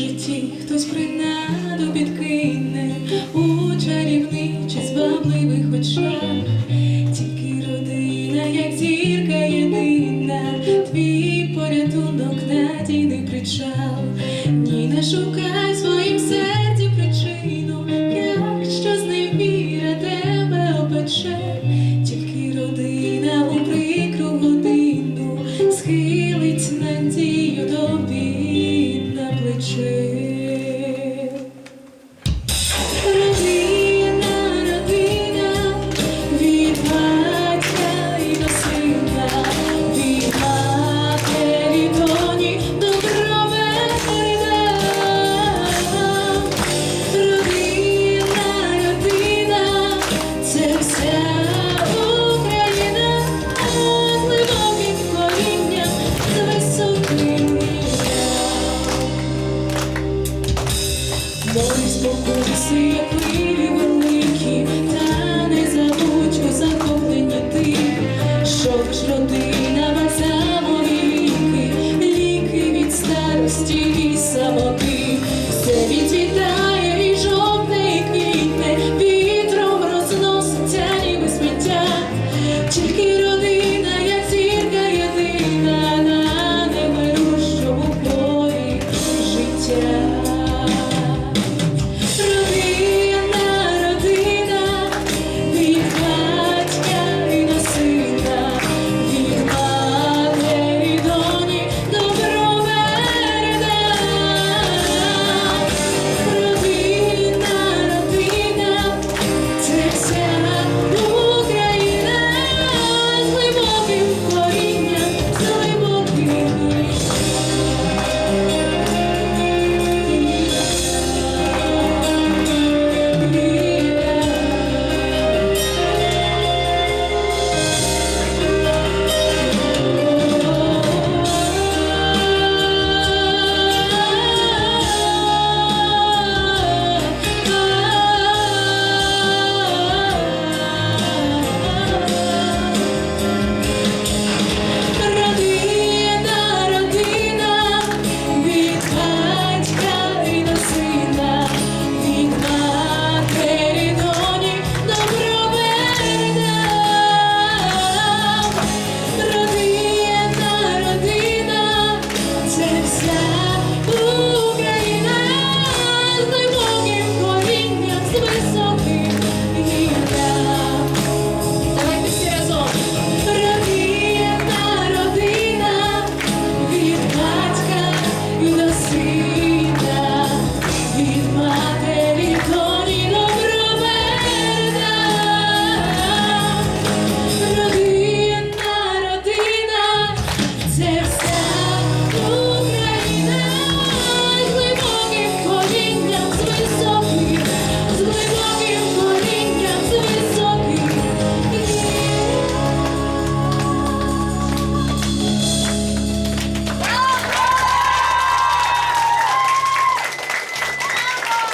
житті хтось принаду підкине у чарівничих звабливих очах, тільки родина, як зірка єдина, твій порятунок надійний причал, ні не шукай. Покажись покуси, великі, та не забудь у захопленні ти, що ж родив.